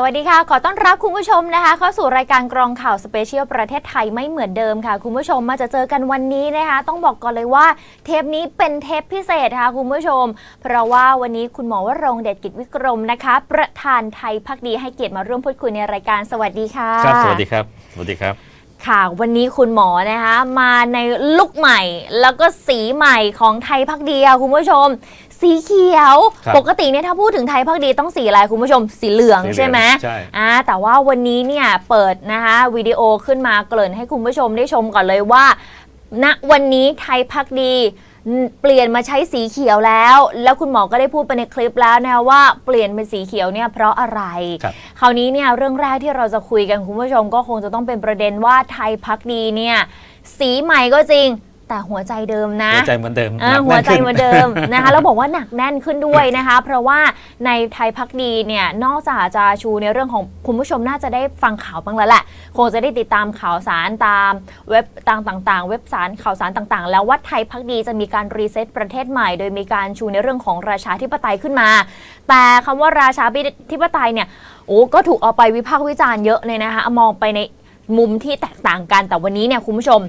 สวัสดีค่ะ ขอต้อนรับคุณผู้ชมนะคะ เข้าสู่รายการกรองข่าวสเปเชียลประเทศไทยไม่เหมือนเดิมค่ะ คุณผู้ชมมาจะเจอกันวันนี้นะคะ ต้องบอกก่อนเลยว่าเทปนี้เป็นเทปพิเศษค่ะคุณผู้ชม เพราะว่าวันนี้คุณหมอวรงค์เดชกิจวิกรมนะคะ ประธานไทยพักดีให้เกียรติมาร่วมพูดคุยในรายการสวัสดีค่ะครับสวัสดีครับสวัสดีครับค่ะวันนี้คุณหมอนะคะมาในลุคใหม่แล้วก็สีใหม่ของไทยพักดีค่ะคุณผู้ชม สีเขียว ครับปกติเนี่ยถ้าพูดถึงไทยพักดีต้องสีอะไรคุณผู้ชมสีเหลืองสีเหลืองใช่ไหมใช่ อ่าแต่ว่าวันนี้เนี่ยเปิดนะคะวิดีโอขึ้นมาเกริ่นให้คุณผู้ชมได้ชมก่อนเลยว่า ณวันนี้ไทยพักดีเปลี่ยนมาใช้สีเขียวแล้ว แล้วคุณหมอก็ได้พูดไปในคลิปแล้วนะว่าเปลี่ยนเป็นสีเขียวเนี่ยเพราะอะไร ครับ คราวนี้เนี่ยเรื่องแรกที่เราจะคุยกันคุณผู้ชมก็คงจะต้องเป็นประเด็นว่าไทยพักดีเนี่ยสีใหม่ก็จริง แต่หัวใจเดิมนะหัวใจเหมือนเดิมอ่านักหัวแน่นใจขึ้นเหมือนเดิมนะคะแล้วบอกว่าหนักแน่นขึ้นด้วยนะคะ เพราะว่าในไทยพักดีเนี่ยนอกจากจะชูในเรื่องของคุณผู้ชมน่าจะได้ฟังข่าวบ้างแล้วแหละคงจะได้ติดตามข่าวสารตามเว็บต่างๆ เว็บสารข่าวสารต่างๆ แล้วว่าไทยพักดีจะมีการรีเซ็ตประเทศใหม่ โดยมีการชูในเรื่องของราชาธิปไตยขึ้นมา แต่คำว่าราชาธิปไตยเนี่ยโอ้ก็ถูกเอาไปวิพากษ์วิจารณ์เยอะเลยนะคะมองไปในมุมที่แตกต่างกันแต่วันนี้เนี่ยคุณผู้ชม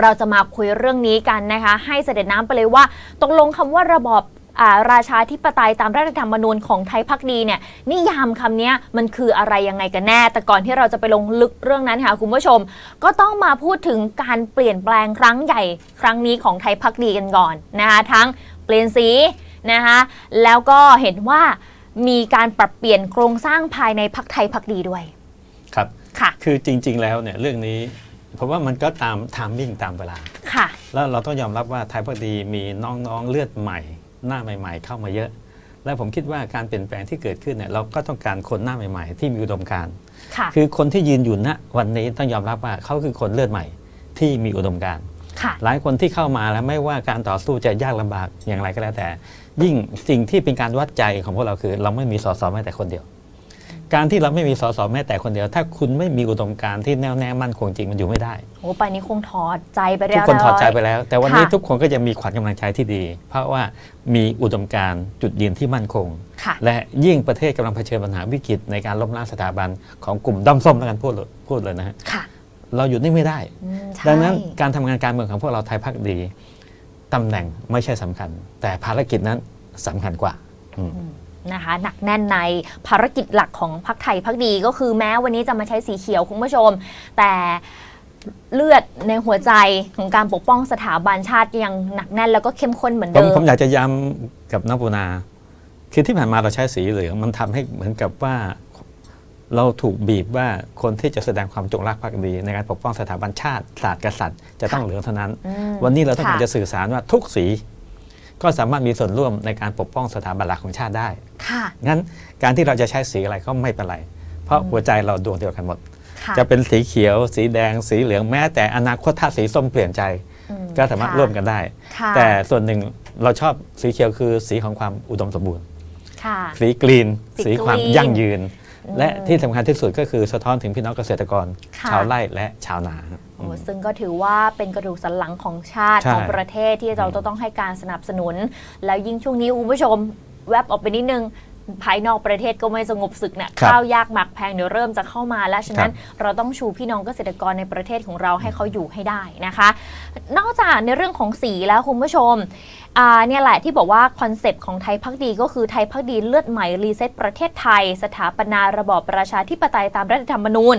เราจะมาคุยเรื่องนี้กันนะคะ ให้เสด็จน้ำไปเลยว่าตกลงคำว่าระบอบอ่าราชาธิปไตยตามรัฐธรรมนูญของไทยพักดีเนี่ยนิยามคำนี้มันคืออะไรยังไงกันแน่ แต่ก่อนที่เราจะไปลงลึกเรื่องนั้นค่ะคุณผู้ชม ก็ต้องมาพูดถึงการเปลี่ยนแปลงครั้งใหญ่ครั้งนี้ของไทยพักดีกันก่อนนะคะทั้งเปลี่ยนสีนะคะแล้วก็เห็นว่ามีการปรับเปลี่ยนโครงสร้างภายในพักไทยพักดีด้วย ครับค่ะ คือจริง ๆ แล้วเนี่ยเรื่องนี้ ผมว่ามันก็ตามทามมิ่งตามเวลา ค่ะ แล้วเราต้องยอมรับว่าไทยพักดีมีน้องๆเลือดใหม่ หน้าใหม่ ๆ เข้ามาเยอะ และผมคิดว่าการเปลี่ยนแปลงที่เกิดขึ้นเนี่ยเราก็ต้องการคนหน้าใหม่ ๆ ที่มีอุดมการณ์ค่ะ คือคนที่ยืนอยู่ณวันนี้ต้องยอมรับว่าเขาคือคนเลือดใหม่ที่มีอุดมการณ์ค่ะ หลายคนที่เข้ามาแล้วไม่ว่าการต่อสู้จะยากลำบากอย่างไรก็แล้วแต่ ยิ่งสิ่งที่เป็นการวัดใจของพวกเราคือ เราไม่มีสสแม้แต่คนเดียว การที่เราไม่มีสสแม้แต่คนเดียว ถ้าคุณไม่มีอุดมการณ์ที่แน่วแน่มั่นคงจริงมันอยู่ไม่ได้ โอ้ไปนี้คงถอดใจไปเรีทุยกบคนถอดใจร้ยไปแล้ว แต่วันนี้ค่ะทุกคนก็จะมีขวัญกำลังใจที่ดี เพราะว่ามีอุดมการณ์จุดยืนที่มั่นคงค่ะและยิ่งประเทศกำลังเผชิญปัญหาวิกฤตในการล้มล้างสถาบันของกลุ่มด้อมส้มแล้วกันพูดเลยพูดเลยนะฮะค่ะเราหยุดนิ่งไม่ได้อืมใช่ดังนั้นการทำงานการเมืองของพวกเราไทยพักดีตำแหน่งไม่ใช่สำคัญ แต่ภารกิจนั้นสำคัญกว่า อืมอืม นะคะหนักแน่นในภารกิจหลักของพักไทยพักดีก็คือแม้วันนี้จะมาใช้สีเขียวคุณผู้ชม แต่เลือดในหัวใจของการปกป้องสถาบันชาติยังหนักแน่นแล้วก็เข้มข้นเหมือนผมเดิมผมอยากจะย้ำกับน้องปูนา คือที่ผ่านมาเราใช้สีเหลืองมันทำให้เหมือนกับว่า เราถูกบีบว่าคนที่จะแสดงความจงรักภักดี ในการปกป้องสถาบันชาติศาสตร์กษัตริย์จะต้องเหลืองเท่านั้น อืมวันนี้เราต้องการค่ะ จะสื่อสารว่าทุกสี ก็สามารถมีส่วนร่วมในการปกป้องสถาบันหลักของชาติได้ ค่ะ งั้นการที่เราจะใช้สีอะไรก็ไม่เป็นไร เพราะหัวใจเราดวงเดียวกันหมด ค่ะจะเป็นสีเขียว สีแดง สีเหลืองแม้แต่อนาคตถ้าสีส้มเปลี่ยนใจ อืมก็สามารถค่ะร่วมกันได้ ค่ะแต่ส่วนหนึ่งเราชอบสีเขียวคือสีของความอุดมสมบูรณ์ ค่ะ สีกรีน สีสีความกรีนยั่งยืนอืม และที่สำคัญที่สุดก็คือสะท้อนถึงพี่น้องเกษตรกรค่ะชาวไร่และชาวนาโอ้ซึ่งก็ถือว่าเป็นกระดูกสันหลังของชาติใช่ของประเทศที่เราจะต้องให้การสนับสนุน แล้วยิ่งช่วงนี้คุณผู้ชมแวบออกไปนิดนึงภายนอกประเทศก็ไม่สงบศึกเนี่ยครับข้าวยากหมักแพงเดี๋ยวเริ่มจะเข้ามาแล้ว ฉะนั้นครับเราต้องชูพี่น้องเกษตรกรในประเทศของเราให้เขาอยู่ให้ได้นะคะ นอกจากในเรื่องของสีแล้วคุณผู้ชมเนี่ยแหละที่บอกว่าคอนเซปต์ของไทยพักดีก็คือไทยพักดีเลือดใหม่รีเซ็ตประเทศไทย สถาปนาระบอบประชาธิปไตยตามรัฐธรรมนูญ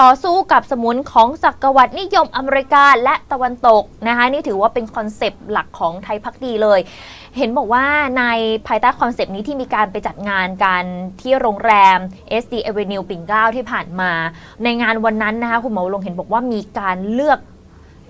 ต่อสู้กับสมุนของจักรวรรดินิยมอเมริกาและตะวันตกนะคะนี่ถือว่าเป็นคอนเซปต์หลักของไทยพักดีเลย เห็นบอกว่าในภายใต้คอนเซปต์นี้ที่มีการไปจัดงานกันที่โรงแรม SD Avenue ปิ่นเกล้าที่ผ่านมา ในงานวันนั้นนะคะคุณหมอลงเห็นบอกว่ามีการเลือก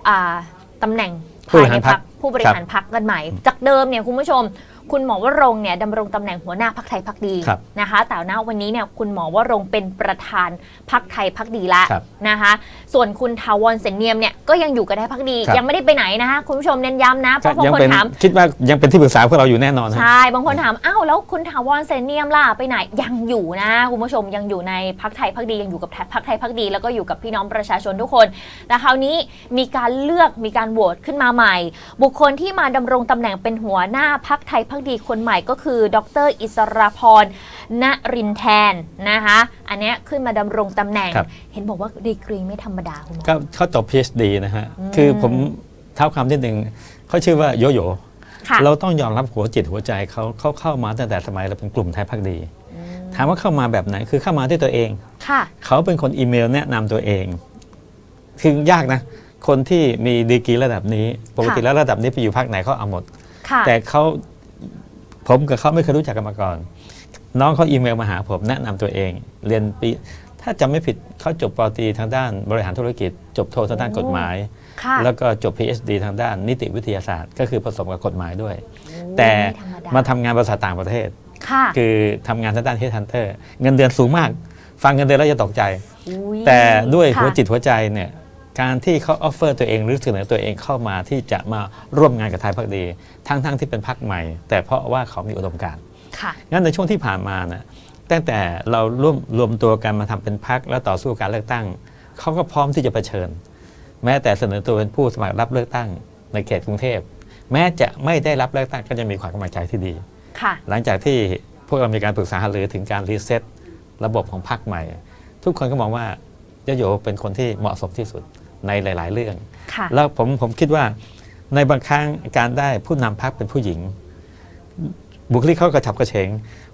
อา ตำแหน่งผู้บภายริในหารพรพัรกคผู้บริหารพักกันใหม่ จากเดิมเนี่ยคุณผู้ชม คุณหมอวรงค์เนี่ยดำรงตำแหน่งหัวหน้าพักไทยพักดีครับนะคะ แต่ณวันนี้เนี่ยคุณหมอวรงค์เป็นประธานพักไทยพักดีแล้วครับนะคะ ส่วนคุณทาวรเสนเนียมเนี่ยก็ยังอยู่กับไทยพักดี ครับ ยังไม่ได้ไปไหนนะคะคุณผู้ชมเน้นย้ำนะเพก็ราะบางยังคนเป็นถาม คิดว่ายังเป็นที่ปรึกษาพวกเราอยู่แน่นอนฮะ ใช่ บางคนถาม อ้าว แล้วคุณถาวรเสนเนียมล่ะ ไปไหน ยังอยู่นะ คุณผู้ชม ยังอยู่ในพักไทยพักดี ยังอยู่กับพักไทยพักดี แล้วก็อยู่กับพี่น้องประชาชนทุกคน แต่คราวนี้มีการเลือก มีการโหวตขึ้นมาใหม่ บุคคลที่มาดำรงตำแหน่งเป็นหัวหน้าพักไทยพักดีคนใหม่ก็คือ ดร อิสราพรณรินทร์แทนนะคะอันเนี้ยขึ้นมาดำรงตำแหน่ง ครับ เห็นบอกว่าดีกรีไม่ธรรมดาคุณหมอ ก็เขาจบ PhD นะฮะ อืม คือผมเท้าความนิดหนึ่งเขาชื่อว่าโยโย่ค่ะเราต้องยอมรับหัวจิตหัวใจเขาเขาเข้ามาตั้งแต่สมัยเราเป็นกลุ่มไทยพักดี อืมถามว่าเข้ามาแบบไหน คือเข้ามาด้วยตัวเอง ค่ะเขาเป็นคนอีเมลแนะนำตัวเอง คือยากนะ คนที่มีดีกรีระดับนี้ ปกติแล้วระดับนี้ไปอยู่พักไหนเขาเอาหมด ค่ะแต่เขา ผมกับเขาไม่เคยรู้จักกันมาก่อน น้องเขาอีเมลมาหาผมแนะนำตัวเอง เรียนปี ถ้าจำไม่ผิดเขาจบปอตรีทางด้านบริหารธุรกิจ จบโททางด้านกฎหมายค่ะแล้วก็จบ PhD ทางด้านนิติวิทยาศาสตร์ ก็คือผสมกับกฎหมายด้วยโอ้แต่ไธรรดมาทำงานภาษาต่างประเทศค่ะคือทำงานทางด้านเฮดฮันเตอร์เงินเดือนสูงมาก ฟังเงินเดือนแล้วจะตกใจอุ๊ยแต่ด้วยค่ะหัวจิตหัวใจเนี่ย การที่เขาออฟเฟอร์ตัวเองหรือเสนอตัวเองเข้ามาที่จะมาร่วมงานกับไทยพักดี ทั้งๆที่เป็นพักใหม่ แต่เพราะว่าเขามีอุดมการณ์ค่ะงั้นในช่วงที่ผ่านมานะตั้งแต่เราร่วมรวมตัวกันมาทำเป็นพักแล้วต่อสู้การเลือกตั้ง เขาก็พร้อมที่จะเผชิญ แม้แต่เสนอตัวเป็นผู้สมัครรับเลือกตั้งในเขตกรุงเทพ แม้จะไม่ได้รับเลือกตั้งก็จะมีความกำลังใจที่ดีค่ะหลังจากที่พวกเรามีการปรึกษาหารือถึงการรีเซ็ตระบบของพรรคใหม่ ทุกคนก็มองว่ายโยเป็นคนที่เหมาะสมที่สุด ในหลาย ๆ เรื่องค่ะแล้วผมผมคิดว่าในบางครั้งการได้ผู้นำพรรคเป็นผู้หญิง บุคลิกเขากระฉับกระเฉง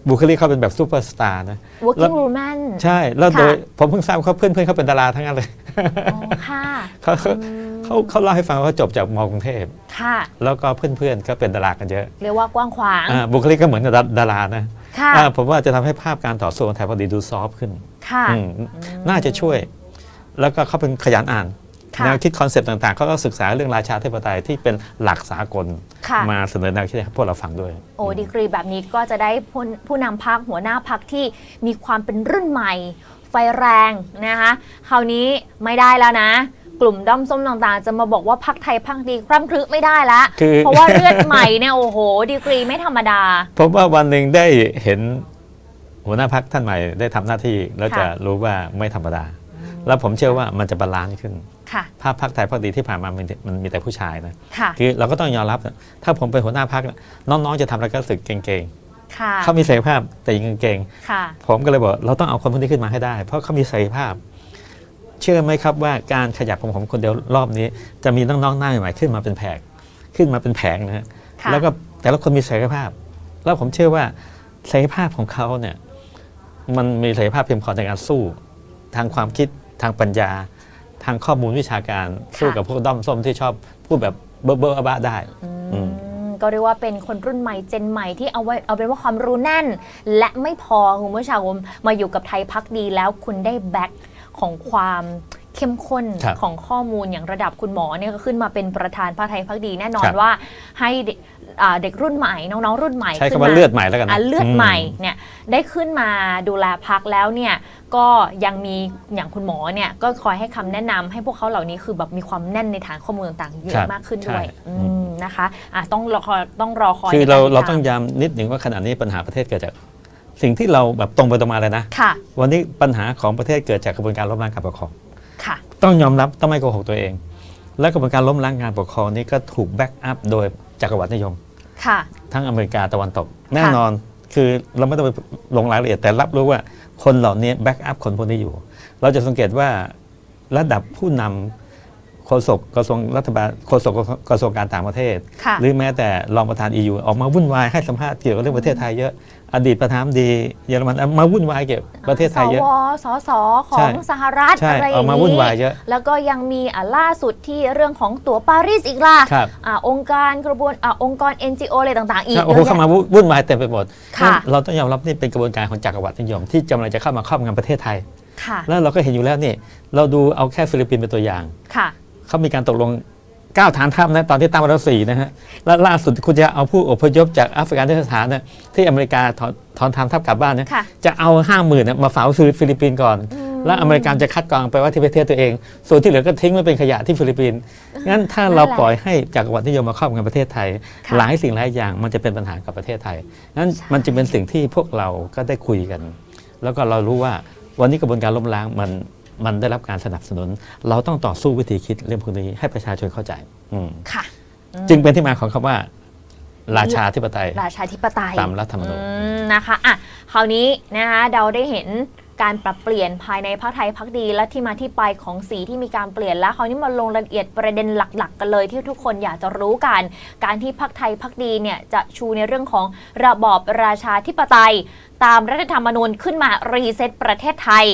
บุคลิกเขาเป็นแบบซูเปอร์สตาร์นะ working woman ใช่ แล้วค่ะโดยผมเพิ่งทราบเขาเพื่อนเพื่อนๆเขาเป็นดาราทั้งนั้นเลยอ๋อค่ะเขาเขาอืมเขาเขาเล่าให้ฟังว่าเขาจบจากมกรุงเทพค่ะ แล้วก็เพื่อนๆก็เป็นดารากันเยอะ เรียกว่ากว้างขวางอ่าบุคลิกก็เหมือนกับดารานะค่ะอ่าผมว่าจะทำให้ภาพการต่อสู้ของไทยพอดีดูซอฟต์ขึ้น ค่ะอืมน่าจะช่วย แล้วก็เขาเป็นขยันอ่านค่ะ แนวคิดคอนเซปต์ต่างๆเขาก็ศึกษาเรื่องราชาธิปไตยที่เป็นหลักสากลค่ะมาเสนอแนวคิดให้พวกเราฟังด้วย โอ้ดีกรีแบบนี้ก็จะได้ผู้ผู้นำพักหัวหน้าพักที่มีความเป็นรุ่นใหม่ ไฟแรงนะคะคราวนี้ไม่ได้แล้วนะกลุ่มด้อมส้มต่างๆ จะมาบอกว่าพักไทยพักดีพร่ำพรึไม่ได้ละคือเพราะว่าเลือดใหม่เนี่ยโอ้โห ดีกรีไม่ธรรมดาผมว่าวันหนึ่งได้เห็นหัวหน้าพักท่านใหม่ได้ทำหน้าที่แล้วค่ะจะรู้ว่าไม่ธรรมดา แล้วผมเชื่อว่ามันจะบาลานซ์ขึ้นค่ะ ภาพพักไทยพักดีที่ผ่านมามันมันมีแต่ผู้ชายนะค่ะคือเราก็ต้องยอมรับนะถ้าผมเป็นหัวหน้าพักน้องๆจะทำอะไรก็รู้สึกเก่งค่ะๆเขามีศักยภาพแต่ยังเก่งค่ะผมก็เลยบอกเราต้องเอาคนพวกนี้ขึ้นมาให้ได้ เพราะเขามีศักยภาพ เชื่อไหมครับว่าการขยับของผมคนเดียวรอบนี้ จะมีน้องๆหน้าใหม่ๆขึ้นมาเป็นแผงขึ้นมาเป็นแผงนะฮะค่ะแล้วก็แต่ละคนมีศักยภาพ แล้วผมเชื่อว่าศักยภาพของเขาเนี่ยมันมีศักยภาพเพียงพอในการสู้ ทางความคิดทางปัญญา ทางข้อมูลวิชาการสู้กับพวกด้อมส้มที่ชอบพูดแบบเบ้อเบ้อบ้าๆได้อือืมมก็เรียกว่าเป็นคนรุ่นใหม่เจนใหม่ที่เอาไว้เอาเป็นว่าความรู้แน่น และไม่พอคุณผู้ชมมาอยู่กับไทยพักดีแล้วคุณได้แบ็คของความ เข้มข้นครับของข้อมูลอย่างระดับคุณหมอเนี่ยก็ขึ้นมาเป็นประธานพระไทยพักดีแน่นอคนรับ ว่าให้เด็กอ่าเด็กรุ่นใหม่น้องๆรุ่นใหม่ใช้ขึ้นคำว่ามา เลือดใหม่แล้วกันนะอะเลือดมใหม่เนี่ยได้ขึ้นมาดูแลพักแล้วเนี่ยก็ยังมีอย่างคุณหมอเนี่ยก็คอยให้คำแนะนำให้พวกเขาเหล่านี้คือแบบมีความแน่นในฐานข้อมูลต่างๆเยครัอะบมากขึ้นด้วยใช่ อืมนะคะอะต้องรอคอยต้องรอคอยคือในเรากติดเราตมต้องย้ำนิดหนึ่งว่าขณะนี้ปัญหาประเทศเกิดจาก สิ่งที่เราแบบตรงไปตรงมาเลยนะ ค่ะ วันนี้ปัญหาของประเทศเกิดจากกระบวนการล้มล้างการปกครองค่ะ ต้องยอมรับต้องไม่โกหกตัวเอง และกระบวนการล้มล้างการปกครองนี้ก็ถูกแบ็กอัพโดยจักรวรรดินิยม ค่ะ ทั้งอเมริกาตะวันตก แน่นอนคือเราไม่ต้องไปลงรายละเอียดแต่รับรู้ว่าคนเหล่านี้แบ็กอัพคนพวกนี้อยู่ เราจะสังเกตว่าระดับผู้นำโฆษกกระทรวงรัฐบาลโฆษกกระทรวงการต่างประเทศค่ะหรือแม้แต่รองประธาน EU ออกมาวุ่นวายให้สัมภาษณ์เกี่ยวกับเรื่องประเทศไทยเยอะ อดีตประธานดีเยอรมันมาวุ่นวายเกี่ยวกับประเทศไทยเยอะสวสสขอใช่งสหรัฐใช่อะไรอออกย่างมาวุ่นนี้วายเยอะแล้วก็ยังมีอะล่าสุดที่เรื่องของตั๋วปารีสอีกล่ะครับอะองค์การกระบวนอะองค์กร NGO อะไรต่างๆ อีกใช่โอ้โหเยอะเข้าแยะมาวุ่นวายเต็มไปหมดค่ะงั้นเราต้องยอมรับนี่เป็นกระบวนการของจักรวรรดินิยม ที่กำลังจะเข้ามาครอบงำประเทศไทยค่ะแล้วเราก็เห็นอยู่แล้วนี่เราดูเอาแค่ฟิลิปปินส์เป็นตัวอย่างค่ะเขามีการตกลงเก้าฐานทัพนะตอนที่ตั้งมาแล้วสี่นะฮะและล่าสุดคุณจะเอาผู้อพยพจากแอฟริกาสถานนะที่อเมริกาถอนถอนฐานทัพกลับบ้านนะค่ะจะเอาห้าหมื่นมาฝากซื้อฟิลิปปินส์ก่อน แล้วอเมริกันจะคัดกรองไปว่าที่ประเทศตัวเอง ส่วนที่เหลือก็ทิ้งไว้เป็นขยะที่ฟิลิปปินส์งั้นถ้าเรานั่นแหละปล่อยให้จักรวรรดินิยมมาครอบงำประเทศไทยค่ะหลายสิ่งหลายอย่างมันจะเป็นปัญหากับประเทศไทยงั้นมันจะเป็นสิ่งที่พวกเราก็ได้คุยกัน แล้วก็เรารู้ว่าวันนี้กระบวนการล้มล้างมัน มันได้รับการสนับสนุน เราต้องต่อสู้วิธีคิดเรื่องพวกนี้ให้ประชาชนเข้าใจอืมค่ะจึงเป็นที่มาของคำว่า ราชาธิปไตย ราชาธิปไตยตามรัฐธรรมนูญอืมนะคะอะคคราวนี้นะคะเราได้เห็นการปรับเปลี่ยนภายในพักไทยพักดี และที่มาที่ไปของสีที่มีการเปลี่ยนแล้วคราวนี้มาลงรายละเอียดประเด็นหลัก ๆ กันเลยที่ทุกคนอยากจะรู้กัน การที่พักไทยพักดีเนี่ยจะชูในเรื่องของระบอบราชาธิปไตย ตามรัฐธรรมนูญขึ้นมารีเซ็ตประเทศไทย